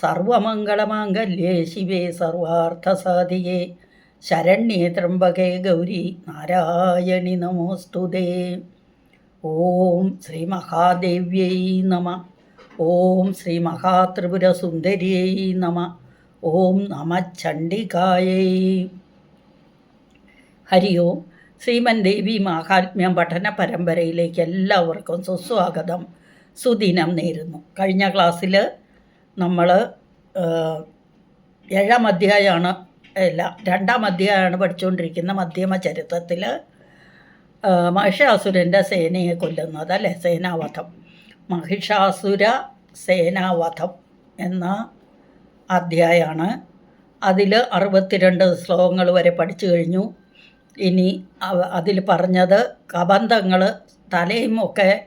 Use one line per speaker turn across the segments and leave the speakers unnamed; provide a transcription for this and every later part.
സർവമംഗളമാംഗല്യേ ശിവേ സർവാർത്ഥസാധിയേ. ശരണ്യേ ത്രംബകേ ഗൗരി നാരായണി നമോസ്തുതേ. ഓം ശ്രീ മഹാദേവ്യൈ നമ. ഓം ശ്രീ മഹാത്രിപുരസുന്ദര്യൈ നമ. ഓം നമ ചണ്ഡികായൈ ഹരി ഓം. ശ്രീമൻ ദേവി മാഹാത്മ്യം പഠന പരമ്പരയിലേക്ക് എല്ലാവർക്കും സുസ്വാഗതം. സുദിനം നേരുന്നു. കഴിഞ്ഞ ക്ലാസ്സിൽ നമ്മൾ ഏഴാം അധ്യായമാണ് അല്ല രണ്ടാം അധ്യായമാണ് പഠിച്ചുകൊണ്ടിരിക്കുന്ന മധ്യമ ചരിത്രത്തിൽ മഹിഷാസുരന്റെ സേനയെ കൊല്ലുന്നത് അല്ലേ? സേനാവധം. മഹിഷാസുര സേനാവധം എന്ന അധ്യായമാണ് അതിൽ അറുപത്തിരണ്ട് ശ്ലോകങ്ങൾ വരെ പഠിച്ചു കഴിഞ്ഞു. ഇനി അതിൽ പറഞ്ഞത് കബന്ധങ്ങൾ തലയും ഒക്കെ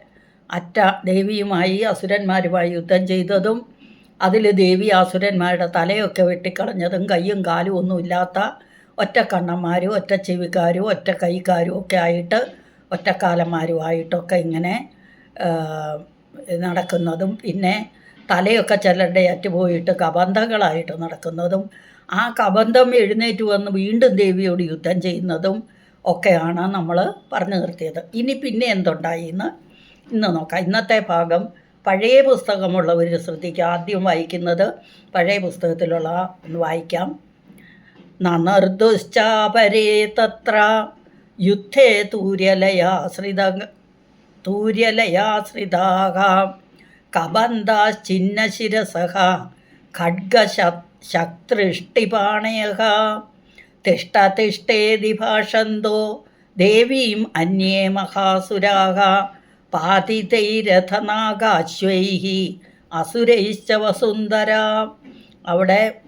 അറ്റ ദേവിയുമായി അസുരന്മാരുമായി യുദ്ധം ചെയ്തതും അതിൽ ദേവി ആസുരന്മാരുടെ തലയൊക്കെ വെട്ടിക്കളഞ്ഞതും കയ്യും കാലും ഒന്നും ഇല്ലാത്ത ഒറ്റക്കണ്ണന്മാരും ഒറ്റ ചെവിക്കാരും ഒറ്റ കൈക്കാരും ഒക്കെ ആയിട്ട് ഒറ്റക്കാലന്മാരുമായിട്ടൊക്കെ ഇങ്ങനെ നടക്കുന്നതും പിന്നെ തലയൊക്കെ ചിലരുടെ അറ്റുപോയിട്ട് കബന്ധങ്ങളായിട്ട് നടക്കുന്നതും ആ കബന്ധം എഴുന്നേറ്റ് വന്ന് വീണ്ടും ദേവിയോട് യുദ്ധം ചെയ്യുന്നതും ഒക്കെയാണ് നമ്മൾ പറഞ്ഞു നിർത്തിയത്. ഇനി പിന്നെ എന്തുണ്ടായി എന്ന് ഇന്ന് നോക്കാം. ഇന്നത്തെ ഭാഗം പഴയ പുസ്തകമുള്ളവർ ശ്രദ്ധിക്കുക. ആദ്യം വായിക്കുന്നത് പഴയ പുസ്തകത്തിലുള്ള ഒന്ന് വായിക്കാം. നനർദുശ്ചാപരേ തത്ര യുദ്ധേ തൂര്യലയാശ്രിത തൂര്യലയാശ്രിതാഹ കബന്ധാശ്ചിന്നശിരസഹ ഖഡ്ഗശക്തൃഷ്ടിപാണയ തിഷ്ടതിഷ്ടേതി ഭാഷന്തോ ദേവീം അന്യേ മഹാസുരാഹ പാതിതൈരഥനാഗാശ്വൈ അസുരൈശ്ച വസുന്ധര. അവിടെ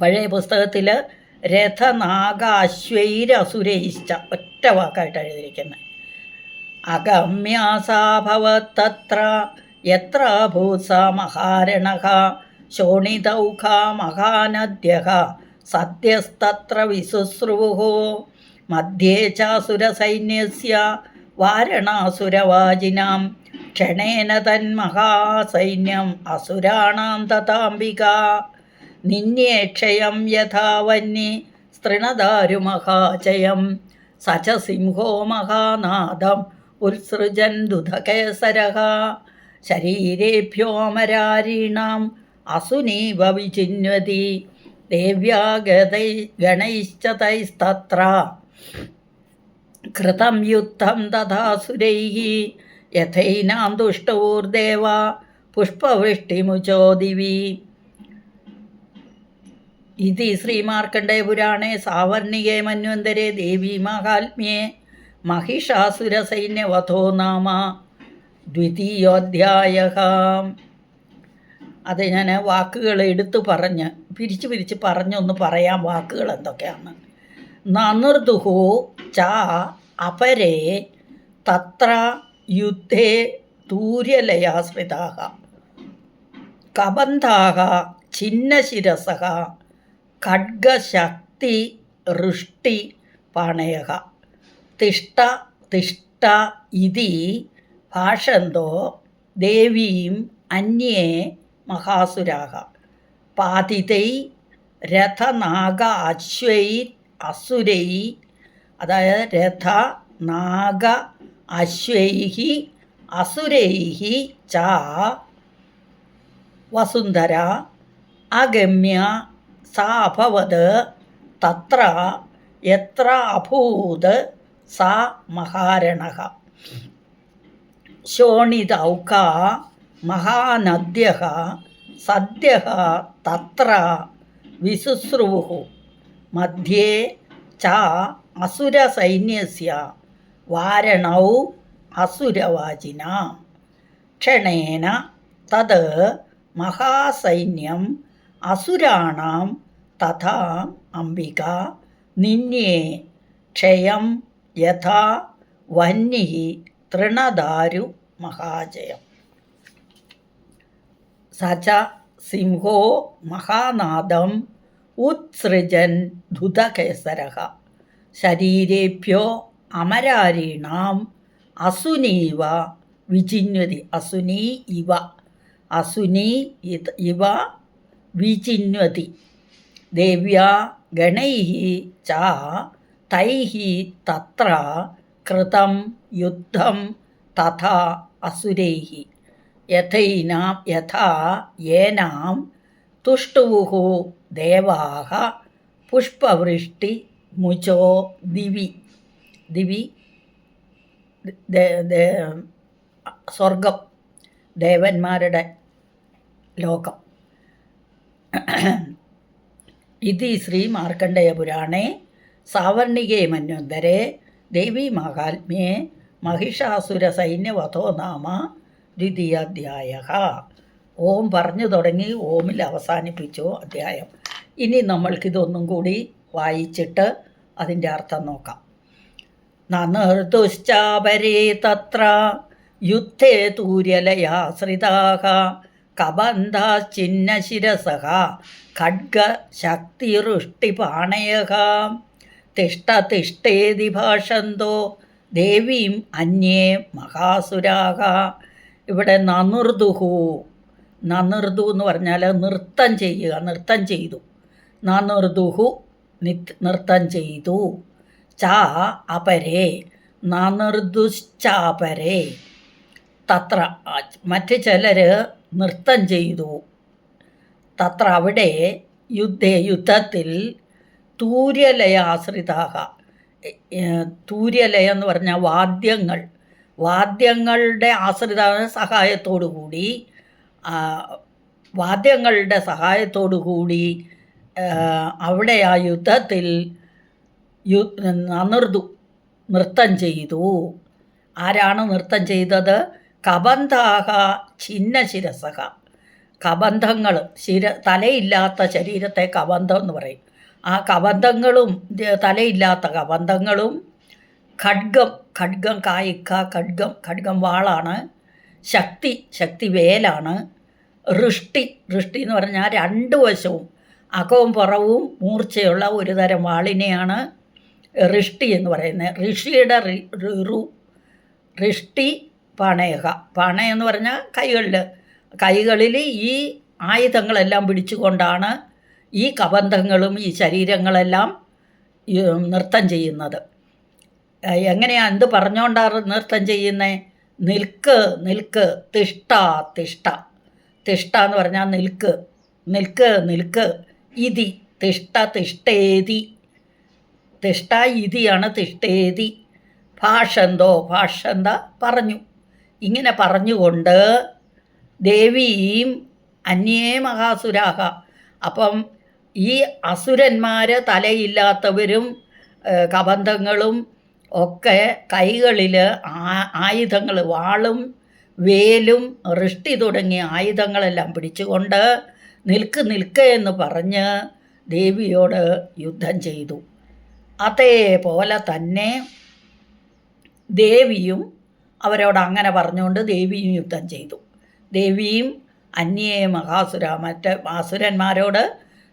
പഴയ പുസ്തകത്തിൽ രഥനാഗാശ്വൈരസുരൈശ്ച ഒറ്റ വാക്കായിട്ട് എഴുതിയിരിക്കുന്നത് അഗമ്യാസാഭവത്തത്ര എത്ര ഭൂസ മഹാരണ ശോണിതൗഖ മഹാനദ്യ സദ്യസ്തത്ര വിശുശ്രുവോ. മധ്യേ ചാസുരസൈന്യസ്യ വാരണാസുരവാജിനാം ക്ഷണേന തന്മഹാസൈന്യം അസുരാണാം തഥാംബിക. നിന്യേക്ഷയം യഥാവന്നി സ്തൃണദാരുമഹാചയം സച സിംഹോ മഹാനാദം ഉത്സൃജൻ ദുധകേസര ശരീരേഭ്യോമരാരീണാം അസുനീവ വിചിന്വതി. ദേവ്യാ ഗതൈ ഗണൈശ്ച തൈസ്തത്ര കൃതം യുദ്ധം തഥാസുരൈः യഥൈനാം ദുഷ്ടവൂർദേവ പുഷ്പവൃഷ്ടിമുചോദിവി ഇതി ശ്രീമാർക്കണ്ഡേപുരാണേ സാവർണികേ മന്വന്തരേ ദേവീ മഹാത്മ്യേ മഹിഷാസുരസൈന്യവധോ നാമ ദ്വിതീയോധ്യായ അത് ഞാൻ വാക്കുകൾ എടുത്തു പറഞ്ഞ് പിരിച്ചു പിരിച്ച് പറഞ്ഞൊന്ന് പറയാം വാക്കുകൾ എന്തൊക്കെയാണ് നനുർദുഹു ച അപരേ തത്ര യുദ്ധേ തൂര്യലയാശ്രിതാഹ കബന്ധാഹ ഛിന്നശിരസः ഖഡ്ഗശക്തി ഋഷ്ടി പാണയः തിഷ്ട തിഷ്ട ഇതി ഭാഷന്തോ ദേവീം അന്യേ മഹാസുരാഹ. പാതിതൈ രഥനാഗ അശ്വൈ അസുരൈ അതായത് രഥ നാഗ അശ്വൈഹി അസുരൈഹി ച വസുന്ധര അഗമ്യ സാഭവത് തത്ര എത്ര അഭൂത് സാ മഹാരണ. ശോണിതൗക മഹാനദ്യ സദ്യ തത്ര വിശുശ്രുവു. മധ്യേ ച അസുരസൈന്യസ്യ വാരണൗ അസുരവാചിന. ക്ഷണേന തത് മഹാസൈന്യം അസുരാണാം തഥാ അംബിക. നിന്യേ ക്ഷയം യഥാ വന്നി തൃണദാരു മഹാജയം. സച സിംഹോ മഹാനാദം ഉത്സൃജൻ ധുതകേസര ശരീരേഭ്യോ അമരാരീണാം. അസുനീവ വിചിന്വതി. അസുനീ ഇവ. അസുനി ഇവ വിചിന്വതി. ദേവ്യാ ഗണൈ ച തൈः തത്ര കൃതം യുദ്ധം തഥാ അസുരൈः യഥൈനാം യഥാ യേനാം തുഷ്ടുവുഹു ദേവാഹ പുഷ്പവൃഷ്ടി മുചോ ദിവി ദിവി സ്വർഗം ദേവന്മാരുടെ ലോകം. ഇതി ശ്രീ മാർക്കണ്ഡേയ പുരാണേ സാവർണികേ മന്വന്തരെ ദേവി മഹാത്മ്യേ മഹിഷാസുര സൈന്യവധോ നാമ ദ്വിതീയാധ്യായ ഓം പറഞ്ഞു തുടങ്ങി ഓമിൽ അവസാനിപ്പിച്ചു അധ്യായം. ഇനി നമ്മൾക്കിതൊന്നും കൂടി വായിച്ചിട്ട് അതിന്റെ അർത്ഥം നോക്കാം. നനർദുശ്ചാപരേ തത്ര യുദ്ധേ തൂര്യലയാശ്രിതാഹ കബന്ധാശ്ചിന്നശിരസः ഖഡ്ഗശക്തിരുഷ്ടിപാണയः തിഷ്ട തിഷ്ടേതി ഭാഷന്തോ ദേവീം അന്യേ മഹാസുരാഹ. ഇവിടെ നനുർദുഹു നനുർദു എന്ന് പറഞ്ഞാൽ നൃത്തം ചെയ്യുക നൃത്തം ചെയ്തു. നനുർദുഹു നൃത്തം ചെയ്തു. ച അപരേ നനുർദുശ്ചാപരേ. തത്ര മറ്റ് ചിലർ നൃത്തം ചെയ്തു. തത്ര അവിടെ യുദ്ധേ യുദ്ധത്തിൽ തൂര്യലയാശ്രിതാഹ തൂര്യലയ എന്ന് പറഞ്ഞ വാദ്യങ്ങൾ വാദ്യങ്ങളുടെ ആശ്രിത സഹായത്തോടു കൂടി വാദ്യങ്ങളുടെ സഹായത്തോടു കൂടി അവിടെ ആ യുദ്ധത്തിൽ യു നന്നിർതു നൃത്തം ചെയ്തു. ആരാണ് നൃത്തം ചെയ്തത്? കബന്ധാഹ ഛിന്നശിരസഹ. കബന്ധങ്ങൾ ശിര തലയില്ലാത്ത ശരീരത്തെ കബന്ധം എന്ന് പറയും. ആ കബന്ധങ്ങളും തലയില്ലാത്ത കബന്ധങ്ങളും ഖഡ്ഗം ഖഡ്ഗം കായിക്ക ഖഡ്ഗം ഖഡ്ഗം വാളാണ്. ശക്തി ശക്തി വേലാണ് ഋഷ്ടി ഋഷ്ടി എന്ന് പറഞ്ഞാൽ രണ്ട് വശവും അകവും പുറവും മൂർച്ചയുള്ള ഒരു തരം വാളിനെയാണ് റിഷ്ടി എന്ന് പറയുന്നത്. ഋഷിയുടെ റി- ഋഷ്ടി പണയക. പണ എന്ന് പറഞ്ഞാൽ കൈകളിൽ കൈകളിൽ ഈ ആയുധങ്ങളെല്ലാം പിടിച്ചുകൊണ്ടാണ് ഈ കബന്ധങ്ങളും ഈ ശരീരങ്ങളെല്ലാം നൃത്തം ചെയ്യുന്നത്. എങ്ങനെയാണ് എങ്ങനെയാ എന്ത് പറഞ്ഞുകൊണ്ടാണ് നൃത്തം ചെയ്യുന്നത് നിൽക്ക് നിൽക്ക് തിഷ്ട തിഷ്ട തിഷ്ട എന്ന് പറഞ്ഞാൽ നിൽക്ക്. നിൽക്ക് നിൽക്ക്. ഇതി തിഷ്ട തിഷ്ടേതി. തിഷ്ട ഇതിയാണ് തിഷ്ടേതി. ഭാഷന്തോ ഭാഷന്ത പറഞ്ഞു. ഇങ്ങനെ പറഞ്ഞുകൊണ്ട് ദേവിയും അന്യേ മഹാസുരാഹ. അപ്പം ഈ അസുരന്മാർ തലയില്ലാത്തവരും കബന്ധങ്ങളും ഒക്കെ കൈകളിൽ ആയുധങ്ങൾ വാളും വേലും റിഷ്ടി തുടങ്ങിയ ആയുധങ്ങളെല്ലാം പിടിച്ചുകൊണ്ട് നിൽക്ക് നിൽക്ക് എന്ന് പറഞ്ഞ് ദേവിയോട് യുദ്ധം ചെയ്തു. അതേപോലെ തന്നെ ദേവിയും അവരോട് അങ്ങനെ പറഞ്ഞുകൊണ്ട് ദേവിയും യുദ്ധം ചെയ്തു. ദേവിയും അന്യേ മഹാസുര മറ്റ് അസുരന്മാരോട്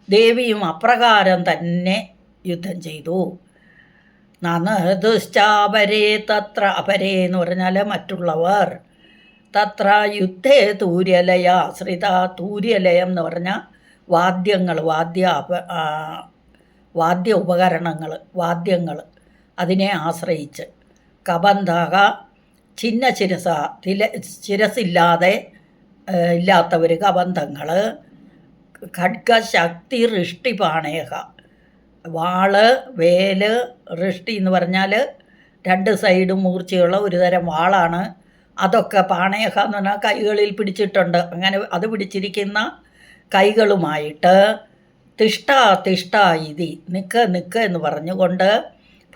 ദേവിയും അപ്രകാരം തന്നെ യുദ്ധം ചെയ്തു. നനദുശ്ചാപരേ തത്ര അപരേ എന്ന് പറഞ്ഞാൽ മറ്റുള്ളവർ. തത്ര യുദ്ധേ തൂര്യലയ ആശ്രിത തൂര്യലയം എന്ന് പറഞ്ഞാൽ വാദ്യങ്ങൾ വാദ്യ വാദ്യ ഉപകരണങ്ങൾ വാദ്യങ്ങൾ അതിനെ ആശ്രയിച്ച്. കബന്ധക ചിന്ന ശിരസ തില ശിരസില്ലാതെ ഏഹ്, ഇല്ലാത്തവർ കബന്ധങ്ങൾ ഖഡ്ഗശക്തി ഋഷ്ടി പാണേഹ. വാൾ വേൽ ഋഷ്ടി എന്ന് പറഞ്ഞാൽ രണ്ട് സൈഡും മൂർച്ചയുള്ള ഒരു തരം വാളാണ് അതൊക്കെ പാണയഹ എന്ന് പറഞ്ഞാൽ കൈകളിൽ പിടിച്ചിട്ടുണ്ട്. അങ്ങനെ അത് പിടിച്ചിരിക്കുന്ന കൈകളുമായിട്ട് തിഷ്ട തിഷ്ട ഇതി നിക്ക് നിക്ക് എന്ന് പറഞ്ഞുകൊണ്ട്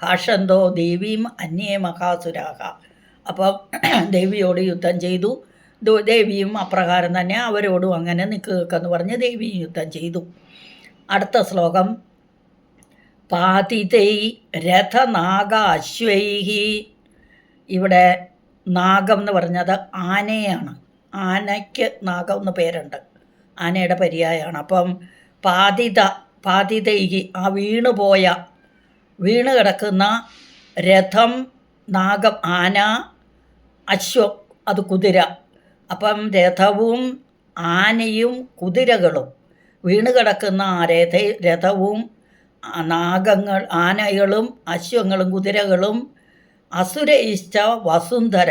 ഭാഷന്തോ ദേവിയും അന്യേ മഹാസുരാഹ. അപ്പം ദേവിയോട് യുദ്ധം ചെയ്തു. ദേവിയും അപ്രകാരം തന്നെ അവരോടും അങ്ങനെ നിൽക്കുക എന്ന് പറഞ്ഞ് ദേവിയും യുദ്ധം ചെയ്തു. അടുത്ത ശ്ലോകം. പാതിതൈ രഥനാഗ അശ്വൈഹി ഇവിടെ നാഗം എന്ന് പറഞ്ഞത് ആനയാണ്. ആനയ്ക്ക് നാഗം എന്ന് പേരുണ്ട്. ആനയുടെ പര്യായമാണ് അപ്പം പാതിത പാതിതൈഹി ആ വീണുപോയ വീണ് കിടക്കുന്ന രഥം നാഗം ആന അശ്വം അത് കുതിര. അപ്പം രഥവും ആനയും കുതിരകളും വീണ് കിടക്കുന്ന ആ രഥ രഥവും നാഗങ്ങൾ ആനകളും അശ്വങ്ങളും കുതിരകളും അസുരയിച്ച വസുന്ധര.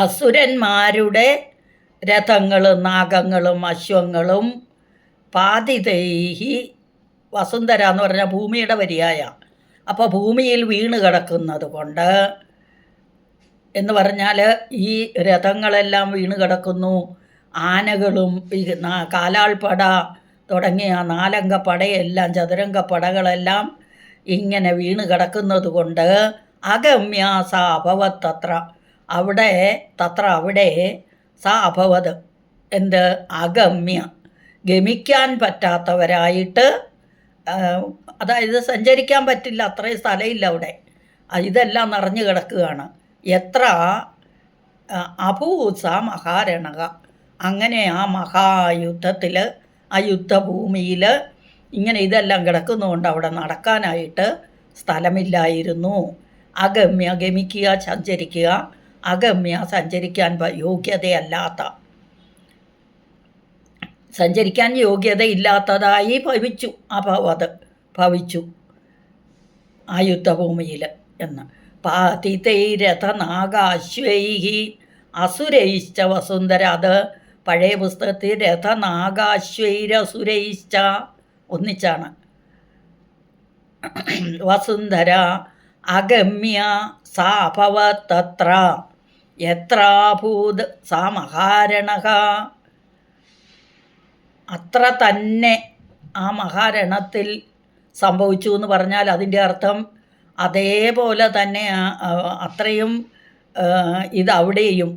അസുരന്മാരുടെ രഥങ്ങളും നാഗങ്ങളും അശ്വങ്ങളും പാതിതൈഹി വസുന്ധര എന്ന് പറഞ്ഞാൽ ഭൂമിയുടെ വരിയായ. അപ്പോൾ ഭൂമിയിൽ വീണ് കിടക്കുന്നത് കൊണ്ട് എന്ന് പറഞ്ഞാൽ ഈ രഥങ്ങളെല്ലാം വീണ് കിടക്കുന്നു. ആനകളും ഈ കാലാൾപ്പട തുടങ്ങിയ നാലംഗ പടയെല്ലാം ചതുരംഗ പടകളെല്ലാം ഇങ്ങനെ വീണ് കിടക്കുന്നത് കൊണ്ട് അഗമ്യ സ അഭവത് തത്ര. അവിടെ തത്ര അവിടെ സ അഭവത് എന്ത്? അഗമ്യ. ഗമിക്കാൻ പറ്റാത്തവരായിട്ട് അതായത് സഞ്ചരിക്കാൻ പറ്റില്ല അത്രയും സ്ഥലമില്ല അവിടെ. ഇതെല്ലാം നിറഞ്ഞു കിടക്കുകയാണ്. എത്ര അഭൂസ മഹാരണക. അങ്ങനെ ആ മഹായുദ്ധത്തിൽ ആ യുദ്ധഭൂമിയിൽ ഇങ്ങനെ ഇതെല്ലാം കിടക്കുന്നതുകൊണ്ട് അവിടെ നടക്കാനായിട്ട് സ്ഥലമില്ലായിരുന്നു. അഗമ്യ ഗമിക്കുക സഞ്ചരിക്കുക. അഗമ്യ സഞ്ചരിക്കാൻ യോഗ്യതയല്ലാത്ത. സഞ്ചരിക്കാൻ യോഗ്യതയില്ലാത്തതായി ഭവിച്ചു. അഭവത് ഭവിച്ചു. ആ യുദ്ധഭൂമിയിൽ എന്ന്. പാതിതൈരഥനാഗാശ്വൈഹി അസുരയിച്ച വസുന്ധര. അത് പഴയ പുസ്തകത്തിൽ രഥനാഗാശ്വൈരസുരയിശ്ച ഒന്നിച്ചാണ്. വസുന്ധര അഗമ്യ സാ അഭവത് തത്ര എത്രാഭൂത് സാ മഹാരണക അത്ര തന്നെ ആ മഹാരണത്തിൽ സംഭവിച്ചു എന്ന് പറഞ്ഞാൽ അതിന്റെ അർത്ഥം അതേപോലെ തന്നെ അത്രയും ഇത് അവിടെയും.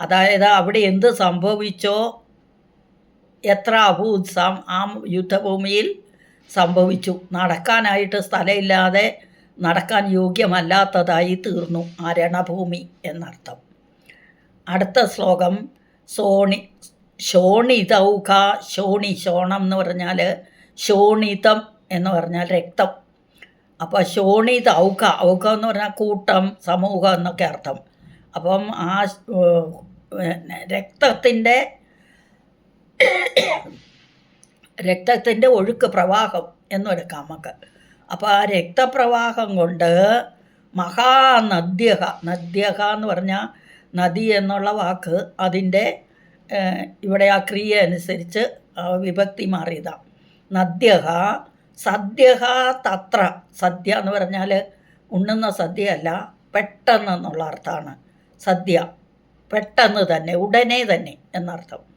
അതായത് അവിടെ എന്ത് സംഭവിച്ചോ എത്ര അഭൂത്സം ആ യുദ്ധഭൂമിയിൽ സംഭവിച്ചു. നടക്കാനായിട്ട് സ്ഥലമില്ലാതെ നടക്കാൻ യോഗ്യമല്ലാത്തതായി തീർന്നു ആ രണഭൂമി എന്നർത്ഥം. അടുത്ത ശ്ലോകം സോണി ശോണിതൗക ശോണി ശോണം എന്ന് പറഞ്ഞാൽ ശോണിതം എന്ന് പറഞ്ഞാൽ രക്തം. അപ്പോൾ ശോണിത ഔക ഔക എന്ന് പറഞ്ഞാൽ കൂട്ടം സമൂഹം എന്നൊക്കെ അർത്ഥം. അപ്പം ആ രക്തത്തിന്റെ രക്തത്തിന്റെ ഒഴുക്ക് പ്രവാഹം എന്നെടുക്കാം നമുക്ക് അപ്പോൾ ആ രക്തപ്രവാഹം കൊണ്ട് മഹാനദ്യഹ നദ്യഹ എന്ന് പറഞ്ഞാൽ നദി എന്നുള്ള വാക്ക് അതിന്റെ ഇവിടെ ആ ക്രിയ അനുസരിച്ച് വിഭക്തി മാറിയതാണ് നദ്യഹ സദ്യഹ തത്ര. സദ്യ എന്ന് പറഞ്ഞാൽ ഉണ്ണുന്ന സദ്യയല്ല പെട്ടെന്ന് എന്നുള്ള അർത്ഥമാണ്. സദ്യ. പെട്ടെന്ന് തന്നെ ഉടനെ തന്നെ എന്നർത്ഥം.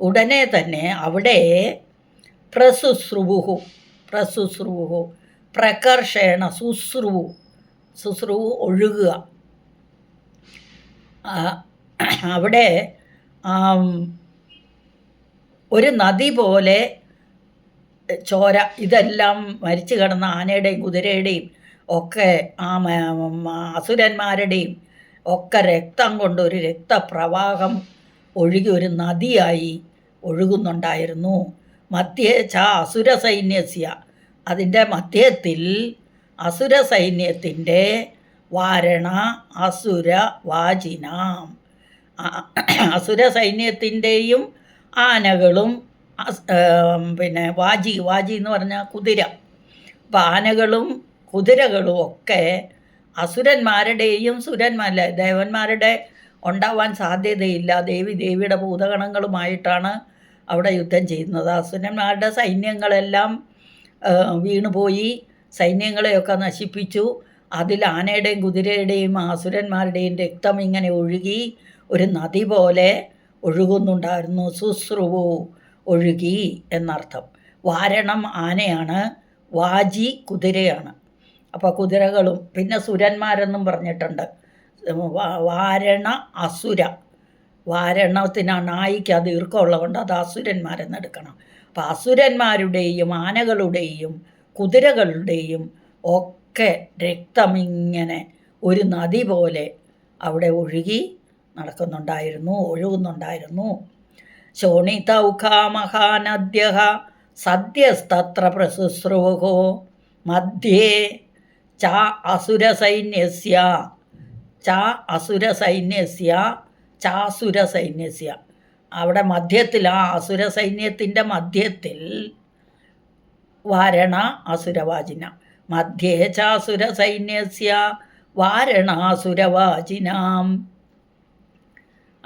ഉടനെ തന്നെ അവിടെ പ്രസുശ്രുവുഹു പ്രസുശ്രുവുഹു പ്രകർഷേണ ശുശ്രുവു ശുശ്രുവു ഒഴുകുക. അവിടെ ഒരു നദി പോലെ ചോര ഇതെല്ലാം മരിച്ചു കിടന്ന ആനയുടെയും കുതിരയുടെയും ഒക്കെ ആ അസുരന്മാരുടെയും ഒക്കെ രക്തം കൊണ്ട് ഒരു രക്തപ്രവാഹം ഒഴുകി ഒരു നദിയായി. ഒഴുകുന്നുണ്ടായിരുന്നു. മധ്യേ ച അസുര സൈന്യസ്യ അതിന്റെ മധ്യത്തിൽ അസുര സൈന്യത്തിന്റെ വാരണ അസുര വാചിന അസുര സൈന്യത്തിന്റെയും ആനകളും പിന്നെ വാജി വാജി എന്ന് പറഞ്ഞാൽ കുതിര. അപ്പം ആനകളും കുതിരകളും ഒക്കെ അസുരന്മാരുടെയും സുരന്മാരുടെ ദേവന്മാരുടെ ഉണ്ടാവാൻ സാധ്യതയില്ല. ദേവി ദേവിയുടെ ഭൂതഗണങ്ങളുമായിട്ടാണ് അവിടെ യുദ്ധം ചെയ്യുന്നത്. അസുരന്മാരുടെ സൈന്യങ്ങളെല്ലാം വീണുപോയി. സൈന്യങ്ങളെയൊക്കെ നശിപ്പിച്ചു. അതിൽ ആനയുടെയും കുതിരയുടെയും അസുരന്മാരുടെയും രക്തം ഇങ്ങനെ ഒഴുകി ഒരു നദി പോലെ ഒഴുകുന്നുണ്ടായിരുന്നു. ശുശ്രുവു ഒഴുകി എന്നർത്ഥം. വാരണം ആനയാണ് വാജി കുതിരയാണ്. അപ്പോൾ കുതിരകളും പിന്നെ സുരന്മാരെന്നും പറഞ്ഞിട്ടുണ്ട്. വാരണ അസുര. വാരണത്തിന് നായിക്ക് അത് ഈർക്കമുള്ളതുകൊണ്ട് അത് അസുരന്മാരെന്ന് എടുക്കണം അപ്പം അസുരന്മാരുടെയും ആനകളുടെയും കുതിരകളുടെയും ഒക്കെ രക്തമിങ്ങനെ ഒരു നദി പോലെ അവിടെ ഒഴുകി നടക്കുന്നുണ്ടായിരുന്നു ഒഴുകുന്നുണ്ടായിരുന്നു. ശോണിതൗഖാമഹാനദ്യ സദ്യസ്തത്ര പ്രശുശ്രൂഹോ. മധ്യേ ച അസുരസൈന്യസ്യ ച അസുരസൈന്യസ്യ ചാസുരസൈന്യസ്യ. അവിടെ മധ്യത്തിൽ ആ അസുര സൈന്യത്തിന്റെ മധ്യത്തിൽ വാരണ അസുരവാചിന. മധ്യേ ചാസുര സൈന്യസ്യ വാരണാസുരവാചിനാം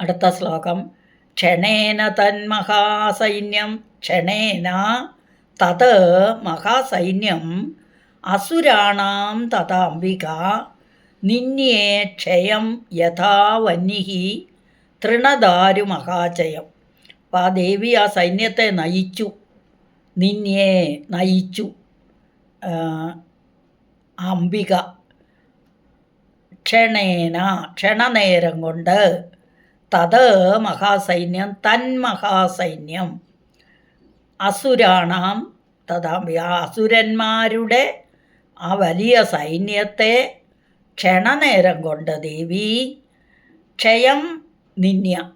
അടുത്ത ശ്ലോകം. ക്ഷണേന തന്മഹാസൈന്യം ക്ഷണേന തത് മഹാസൈന്യം അസുരാണാം തഥാംബിക നിന്യേ ക്ഷയം യഥാ തൃണദാരുമഹാചയം അപ്പം ആ ദേവി ആ സൈന്യത്തെ നയിച്ചു. നിന്നെ നയിച്ചു. അംബിക. ക്ഷണേന ക്ഷണനേരം കൊണ്ട് തത് മഹാസൈന്യം തന്മഹാസൈന്യം അസുരാണാം തഥാ അസുരന്മാരുടെ ആ വലിയ സൈന്യത്തെ ക്ഷണനേരം കൊണ്ട് ദേവി ക്ഷയം നിന്യ.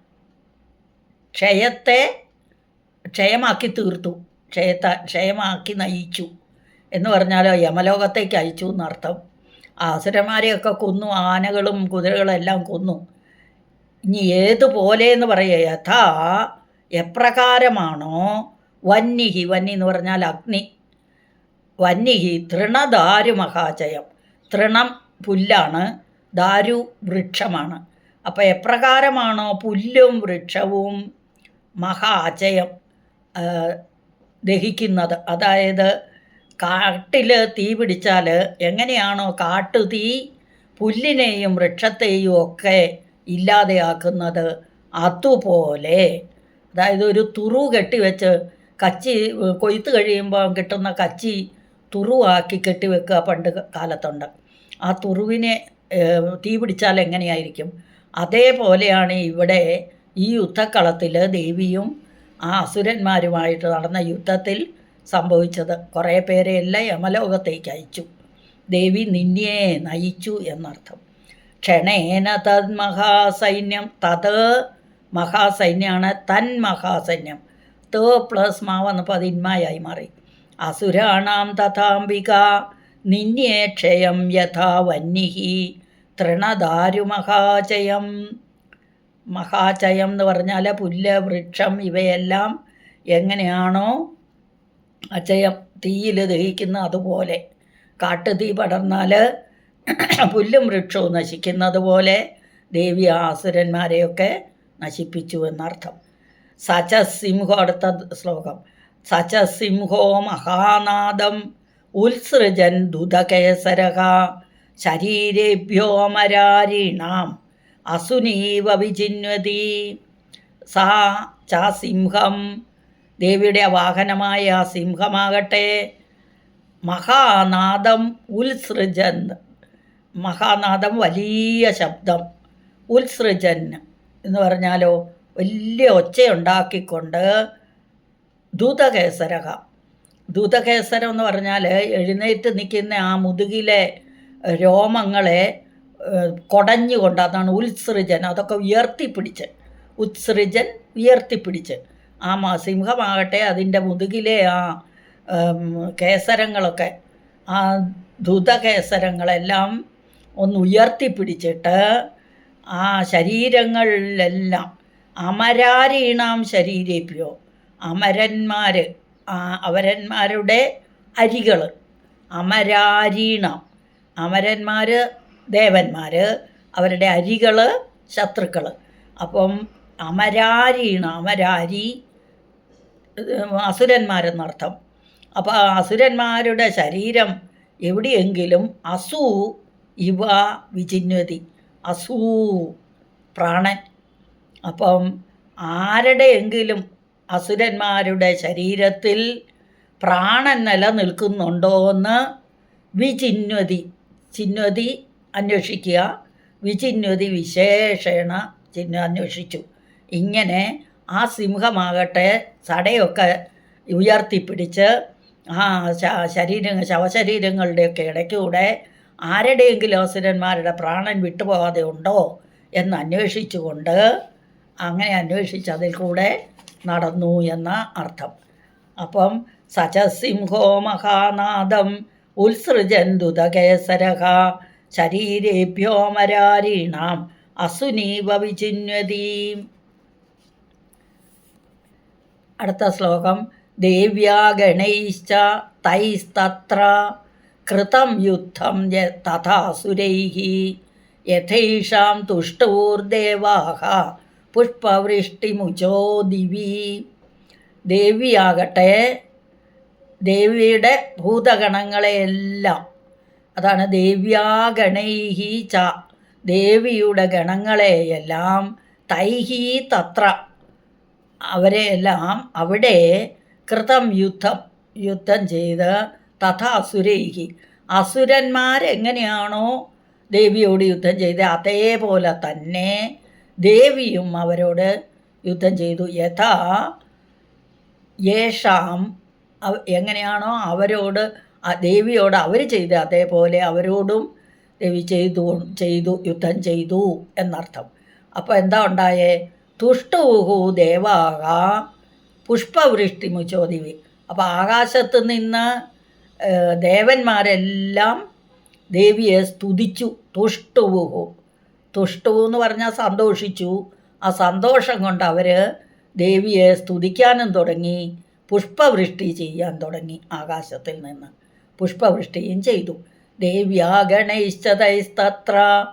ക്ഷയത്തെ ക്ഷയമാക്കി തീർത്തു. ക്ഷയത്ത ക്ഷയമാക്കി നയിച്ചു. എന്ന് പറഞ്ഞാലോ യമലോകത്തേക്ക് അയച്ചു എന്നർത്ഥം. ആസുരന്മാരെയൊക്കെ കൊന്നു ആനകളും കുതിരകളും എല്ലാം കൊന്നു. ഇനി ഏതുപോലെ എന്ന് പറയുക യഥാ എപ്രകാരമാണോ? വന്യഹി വന്നി എന്ന് പറഞ്ഞാൽ അഗ്നി. വന്യഹി തൃണദാരു മഹാജയം തൃണം പുല്ലാണ് ദാരു വൃക്ഷമാണ് അപ്പോൾ എപ്രകാരമാണോ പുല്ലും വൃക്ഷവും മഹാചയം ദഹിക്കുന്നത്? അതായത് കാട്ടിൽ തീ പിടിച്ചാൽ എങ്ങനെയാണോ കാട്ടു തീ പുല്ലിനെയും വൃക്ഷത്തെയും ഒക്കെ ഇല്ലാതെയാക്കുന്നത് അതുപോലെ. അതായത് ഒരു തുറു കെട്ടിവെച്ച് കച്ചി കൊയ്ത്ത് കഴിയുമ്പോൾ കിട്ടുന്ന കച്ചി തുറുവാക്കി കെട്ടിവെക്കുക പണ്ട് കാലത്തുണ്ട്. ആ തുറുവിനെ തീ പിടിച്ചാൽ എങ്ങനെയായിരിക്കും? അതേപോലെയാണ് ഇവിടെ ഈ യുദ്ധക്കളത്തിൽ ദേവിയും ആ അസുരന്മാരുമായിട്ട് നടന്ന യുദ്ധത്തിൽ സംഭവിച്ചത്. കുറേ പേരെ എല്ലാം യമലോകത്തേക്ക് അയച്ചു. ദേവി നിന്നെ നയിച്ചു എന്നർത്ഥം. ക്ഷണേന തത് മഹാസൈന്യം തത് മഹാസൈന്യമാണ് തൻ മഹാസൈന്യം. തേ പ്ലസ് മാ വന്നപ്പോൾ അത് ഇന്മായായി മാറി. അസുരാണാം തഥാംബിക നിന്യേ ക്ഷയം യഥാ വന്യഹി തൃണദാരു മഹാചയം എന്ന് പറഞ്ഞാൽ പുല്ല് വൃക്ഷം ഇവയെല്ലാം എങ്ങനെയാണോ അചയം തീയിൽ ദഹിക്കുന്ന അതുപോലെ. കാട്ടുതീ പടർന്നാൽ പുല്ലും വൃക്ഷവും നശിക്കുന്നത് പോലെ ദേവി ആസുരന്മാരെയൊക്കെ നശിപ്പിച്ചു എന്നർത്ഥം. സച സിംഹോ അടുത്ത ശ്ലോകം. സച സിംഹോ മഹാനാദം ഉത്സൃജൻ ദുതകേസരക ശരീരേഭ്യോ മരാരീണാം അസുനീവ വിചിന്വതി സാ ചാ സിംഹം. ദേവിയുടെ വാഹനമായ ആ സിംഹമാകട്ടെ. മഹാനാദം ഉത്സൃജൻ. മഹാനാദം വലിയ ശബ്ദം. ഉത്സൃജൻ എന്ന് പറഞ്ഞാലോ വലിയ ഒച്ചയുണ്ടാക്കിക്കൊണ്ട് ദൂതകേസരക ദൂതകേസരം എന്ന് പറഞ്ഞാൽ എഴുന്നേറ്റ് നിൽക്കുന്ന ആ മുതുകിലെ രോമങ്ങളെ കൊടഞ്ഞുകൊണ്ട് അതാണ് ഉത്സൃജൻ അതൊക്കെ ഉയർത്തിപ്പിടിച്ച് ഉത്സൃജൻ ഉയർത്തിപ്പിടിച്ച് ആ സിംഹമാകട്ടെ അതിന്റെ മുതുകിലെ ആ കേസരങ്ങളൊക്കെ ആ ധുതകേസരങ്ങളെല്ലാം ഒന്ന് ഉയർത്തിപ്പിടിച്ചിട്ട് ആ ശരീരങ്ങളിലെല്ലാം അമരാരീണാം ശരീരേഭ്യോ അമരന്മാർ അവരന്മാരുടെ അരികൾ അമരാരീണാം. അമരന്മാർ ദേവന്മാർ അവരുടെ അരികൾ ശത്രുക്കൾ അപ്പം അമരാരിയാണ് അമരാരി അസുരന്മാരെന്നർത്ഥം. അപ്പോൾ ആ അസുരന്മാരുടെ ശരീരം എവിടെയെങ്കിലും അസു ഇവ വിചിന്വതി അസൂ പ്രാണൻ. അപ്പം ആരുടെയെങ്കിലും അസുരന്മാരുടെ ശരീരത്തിൽ പ്രാണൻ നിലനിൽക്കുന്നുണ്ടോ എന്ന് വിചിന്വതി ചിന്വതി അന്വേഷിക്കുക വിചിന്വതി വിശേഷണ ചിഹ്നം അന്വേഷിച്ചു. ഇങ്ങനെ ആ സിംഹമാകട്ടെ സടയൊക്കെ ഉയർത്തിപ്പിടിച്ച് ആ ശരീരങ്ങൾ ശവശരീരങ്ങളുടെയൊക്കെ ഇടയ്ക്കൂടെ ആരുടെയെങ്കിലും അസുരന്മാരുടെ പ്രാണൻ വിട്ടുപോകാതെ ഉണ്ടോ എന്ന് അന്വേഷിച്ചുകൊണ്ട് അങ്ങനെ അന്വേഷിച്ച് അതിൽ കൂടെ നടന്നു എന്ന അർത്ഥം. അപ്പം സചസിംഹോ മഹാനാദം ഉത്സൃജന്തുതകേസരഹ ശരീരേഭ്യോ മരാരീണാം അസുനീവ വിചിന്വതീം അടുത്ത ശ്ലോകം. ദേവ്യാ ഗണൈശ്ച തൈസ്തത്ര കൃതം യുദ്ധം തഥാസുരൈः യഥൈഷാം തുഷ്ടൂർദേവാഹ പുഷ്പവൃഷ്ടിമുചോ ദിവി. ദേവിയാകട്ടെ ദേവിയുടെ ഭൂതഗണങ്ങളെയെല്ലാം. അതാണ് ദേവ്യാഗണൈഹി ച. ദേവിയുടെ ഗണങ്ങളെയെല്ലാം തൈഹി തത്ര. അവരെയെല്ലാം അവിടെ കൃതം യുദ്ധം യുദ്ധം ചെയ്ത് തഥാ അസുരൈഹി. അസുരന്മാരെങ്ങനെയാണോ ദേവിയോട് യുദ്ധം ചെയ്ത് അതേപോലെ തന്നെ ദേവിയും അവരോട് യുദ്ധം ചെയ്തു. യഥാ യേഷാം എങ്ങനെയാണോ അവരോട് ദേവിയോട് അവർ ചെയ്ത് അതേപോലെ അവരോടും ദേവി ചെയ്തു ചെയ്തു യുദ്ധം ചെയ്തു എന്നർത്ഥം. അപ്പോൾ എന്താ ഉണ്ടായേ? തുഷ്ടൂഹു ദേവാക പുഷ്പവൃഷ്ടി മുച്ചോദിവി അപ്പോൾ ആകാശത്ത് നിന്ന് ദേവന്മാരെല്ലാം ദേവിയെ സ്തുതിച്ചു. തുഷ്ടുവുഹു തുഷ്ടു എന്ന് പറഞ്ഞാൽ സന്തോഷിച്ചു. ആ സന്തോഷം കൊണ്ട് അവർ ദേവിയെ സ്തുതിക്കാനും തുടങ്ങി. പുഷ്പവൃഷ്ടി ചെയ്യാൻ തുടങ്ങി ആകാശത്തിൽ നിന്ന്. പുഷ്പവൃഷ്ടിയും ചെയ്തു. ദേവ്യാ ഗണൈശ്ചതൈസ്തത്ര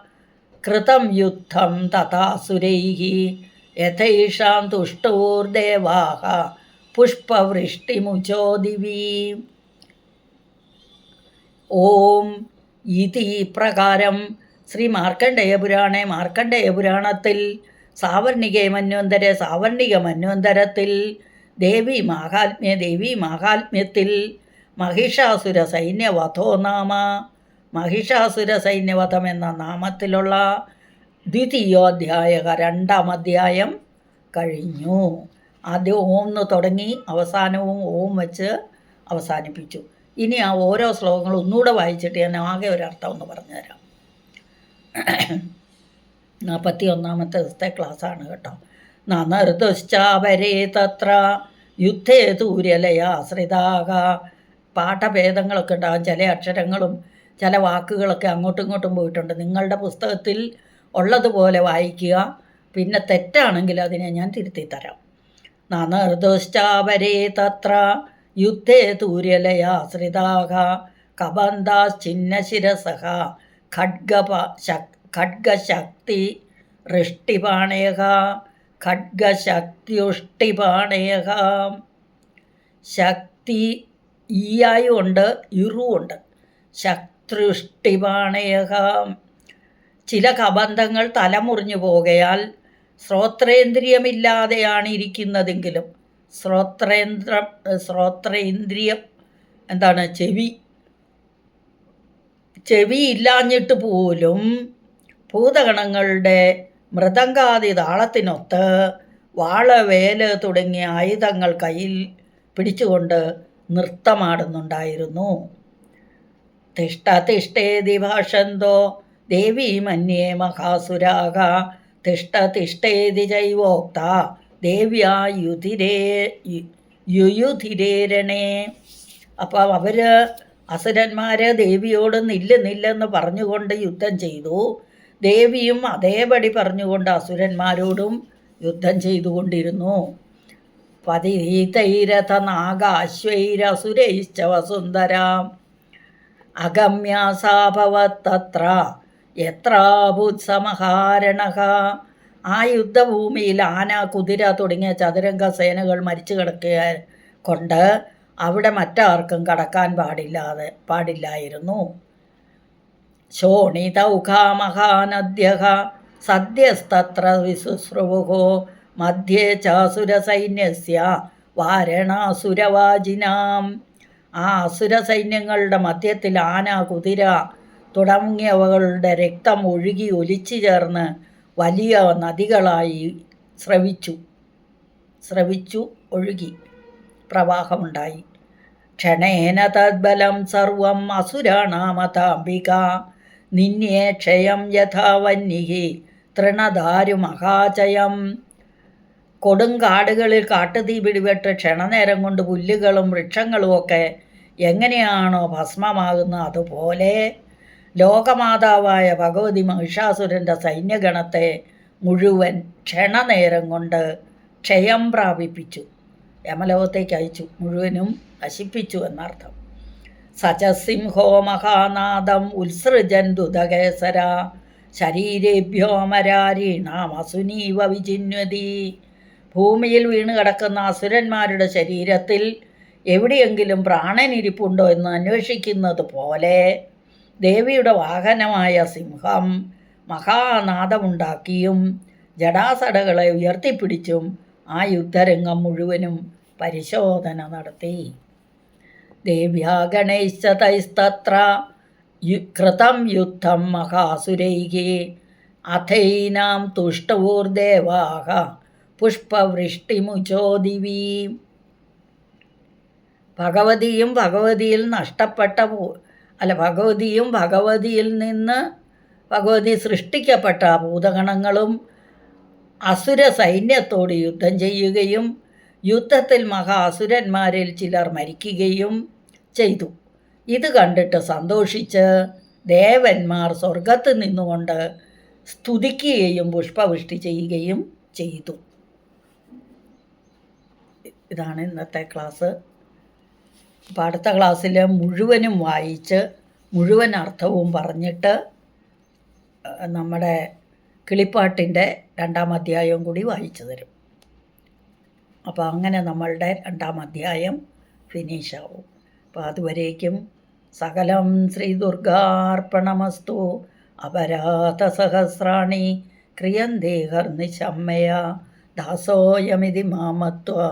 കൃതം യുദ്ധം തഥാസുരൈः യഥൈഷാം തുഷ്ടോർദേവാഹ പുഷ്പവൃഷ്ടിമുചോദിവീ. ഓം ഇതി പ്രകാരം ശ്രീ മാർക്കണ്ഡേയപുരാണെ മാർക്കണ്ഡേയപുരാണത്തിൽ സാവർണികേ മന്വന്തരെ സാവർണിക മന്വന്തരത്തിൽ ദേവി മാഹാത്മ്യ ദേവി മാഹാത്മ്യത്തിൽ മഹിഷാസുര സൈന്യവധോ നാമ. മഹിഷാസുര സൈന്യവധം എന്ന നാമത്തിലുള്ള ദ്വിതീയോധ്യായ രണ്ടാം അധ്യായം കഴിഞ്ഞു. ആദ്യം ഓം എന്ന് തുടങ്ങി അവസാനവും ഓം വെച്ച് അവസാനിപ്പിച്ചു. ഇനി ആ ഓരോ ശ്ലോകങ്ങളും ഒന്നുകൂടെ വായിച്ചിട്ട് ഞാൻ ആകെ ഒരർത്ഥം ഒന്ന് പറഞ്ഞുതരാം. നാൽപ്പത്തി ഒന്നാമത്തെ ദിവസത്തെ ക്ലാസ്സാണ് കേട്ടോ. നനർദുശ്ചാവരേ തത്ര. യുദ്ധേ തൂര്യലയാശ്രിതാക പാഠഭേദങ്ങളൊക്കെ ഉണ്ടാകും. ചില അക്ഷരങ്ങളും ചില വാക്കുകളൊക്കെ അങ്ങോട്ടും ഇങ്ങോട്ടും പോയിട്ടുണ്ട്. നിങ്ങളുടെ പുസ്തകത്തിൽ ഉള്ളതുപോലെ വായിക്കുക. പിന്നെ തെറ്റാണെങ്കിൽ അതിനെ ഞാൻ തിരുത്തി തരാം നനർദുശ്ചാവരേ തത്ര. യുദ്ധേ തൂര്യലയാശ്രിതാക കബന്ധാശ്ചിന്നശിരസഃ ഖഡ്ഗ ശക് ഖഡ്ഗശക്തി ഋഷ്ടിപാണയക ഖഡ്ഗശക്തിയുഷ്ടിപാണയക ശക്തി ഈയായും ഉണ്ട് ഇറുവുണ്ട് ശക്തിയുഷ്ടിപാണേഹാം. ചില കബന്ധങ്ങൾ തലമുറിഞ്ഞു പോകയാൽ ശ്രോത്രേന്ദ്രിയമില്ലാതെയാണ് ഇരിക്കുന്നതെങ്കിലും ശ്രോത്രേന്ദ്ര ശ്രോത്രേന്ദ്രിയം എന്താണ് ചെവി ചെവി ഇല്ലാഞ്ഞിട്ട് പോലും ഭൂതഗണങ്ങളുടെ മൃദംഗാദി താളത്തിനൊത്ത് വാള വേൽ തുടങ്ങിയ ആയുധങ്ങൾ കയ്യിൽ പിടിച്ചുകൊണ്ട് നൃത്തമാടുന്നുണ്ടായിരുന്നു. തിഷ്ട തിഷ്ടേതി ഭാഷന്തോ ദേവി മന്യേ മഹാസുരാഗ തിഷ്ട തിഷ്ടേതി ജൈവോക്ത ദേവ്യാ യുധിരേ യു- യുയുധിരേരണേ അപ്പം അവർ അസുരന്മാർ ദേവിയോട് നില്ല് നില്ലെന്ന് പറഞ്ഞുകൊണ്ട് യുദ്ധം ചെയ്തു. ദേവിയും അതേപടി പറഞ്ഞുകൊണ്ട് അസുരന്മാരോടും യുദ്ധം ചെയ്തുകൊണ്ടിരുന്നു. പതിരീതൈരഥ നാഗാശ്വൈരസുരൈശ്ച വസുന്ധരാം അഗമ്യാസാഭവത്തത്ര എത്രാഭുത്സമഹാരണ ആ യുദ്ധഭൂമിയിൽ ആന കുതിര തുടങ്ങിയ ചതുരംഗ സേനകൾ മരിച്ചു കിടക്കുക കൊണ്ട് അവിടെ മറ്റാർക്കും കടക്കാൻ പാടില്ലാതെ പാടില്ലായിരുന്നു. ശോണിതൗഖാമഹാനദ്യ സദ്യസ്തത്ര വിശുശ്രുവോ മധ്യേ ചാസുരസൈന്യസ്യ വാരണാസുരവാജിനാം ആ അസുരസൈന്യങ്ങളുടെ മധ്യത്തിൽ ആന കുതിര തുടങ്ങിയവകളുടെ രക്തം ഒഴുകി ഒലിച്ചു ചേർന്ന് വലിയ നദികളായി സ്രവിച്ചു സ്രവിച്ചു ഒഴുകി പ്രവാഹമുണ്ടായി. ക്ഷണേന തദ്ബലം സർവം അസുരാണാമതാംബിക. നിന്യേ ക്ഷയം യഥാവന്യഹി. തൃണദാരുമഹാചയം തൃണദാരു മഹാചയം കൊടുങ്കാടുകളിൽ കാട്ടുതീ പിടിപെട്ട് ക്ഷണനേരം കൊണ്ട് പുല്ലുകളും വൃക്ഷങ്ങളും ഒക്കെ എങ്ങനെയാണോ ഭസ്മമാകുന്നത് അതുപോലെ ലോകമാതാവായ ഭഗവതി മഹിഷാസുരന്റെ സൈന്യഗണത്തെ മുഴുവൻ ക്ഷണനേരം കൊണ്ട് ക്ഷയം പ്രാപിപ്പിച്ചു. യമലോകത്തേക്ക് അയച്ചു. മുഴുവനും നശിപ്പിച്ചു എന്നർത്ഥം. സചസിംഹോ മഹാനാദം ഉത്സൃജൻ ദുതകേസര. ശരീരേഭ്യോ മരാരീണാമസുനീവ വിചിന്വതി ഭൂമിയിൽ വീണ് കിടക്കുന്ന അസുരന്മാരുടെ ശരീരത്തിൽ എവിടെയെങ്കിലും പ്രാണനിരിപ്പുണ്ടോ എന്ന് അന്വേഷിക്കുന്നത് പോലെ ദേവിയുടെ വാഹനമായ സിംഹം മഹാനാദമുണ്ടാക്കിയും ജടാസടകളെ ഉയർത്തിപ്പിടിച്ചും ആ യുദ്ധരംഗം മുഴുവനും പരിശോധന നടത്തി. ദേവ്യാ ഗണേശതൈസ്തത്ര യു- കൃതം യുദ്ധം മഹാസുരൈക. അഥൈനാം തുഷ്ടൂർദേവാഹ പുഷ്പവൃഷ്ടിമുചോ ഭഗവതിയും ഭഗവതിയിൽ നഷ്ടപ്പെട്ട അല്ല ഭഗവതിയും ഭഗവതിയിൽ നിന്ന് ഭഗവതി സൃഷ്ടിക്കപ്പെട്ട ഭൂതഗണങ്ങളും അസുര സൈന്യത്തോട് യുദ്ധം ചെയ്യുകയും യുദ്ധത്തിൽ മഹാ അസുരന്മാരിൽ ചിലർ മരിക്കുകയും ചെയ്തു. ഇത് കണ്ടിട്ട് സന്തോഷിച്ച് ദേവന്മാർ സ്വർഗത്ത് നിന്നുകൊണ്ട് സ്തുതിക്കുകയും പുഷ്പവൃഷ്ടി ചെയ്യുകയും ചെയ്തു. ഇതാണ് ഇന്നത്തെ ക്ലാസ്. അപ്പം അടുത്ത ക്ലാസ്സിൽ മുഴുവനും വായിച്ച് മുഴുവൻ അർത്ഥവും പറഞ്ഞിട്ട് നമ്മുടെ കിളിപ്പാട്ടിന്റെ രണ്ടാം അധ്യായവും കൂടി വായിച്ചു തരും. അപ്പോൾ അങ്ങനെ നമ്മളുടെ രണ്ടാം അധ്യായം ഫിനിഷ് ആവും. അപ്പോൾ അതുവരേക്കും സകലം ശ്രീ ദുർഗാർപ്പണമസ്തു. അപരാധസഹസ്രാണി ക്രിയന്തേ ഹർനിശമ്മയ. ദാസോയമിതി മാമത്വ.